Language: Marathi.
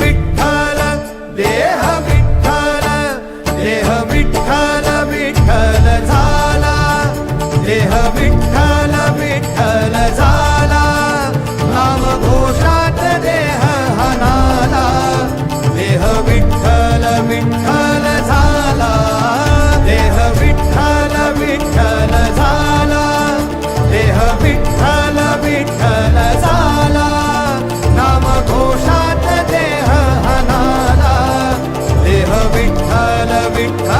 विठ्ठल देह विठ्ठल देह विठ्ठल विठ्ठल झाला. देह विठ्ठल विठ्ठल झाला. Africa.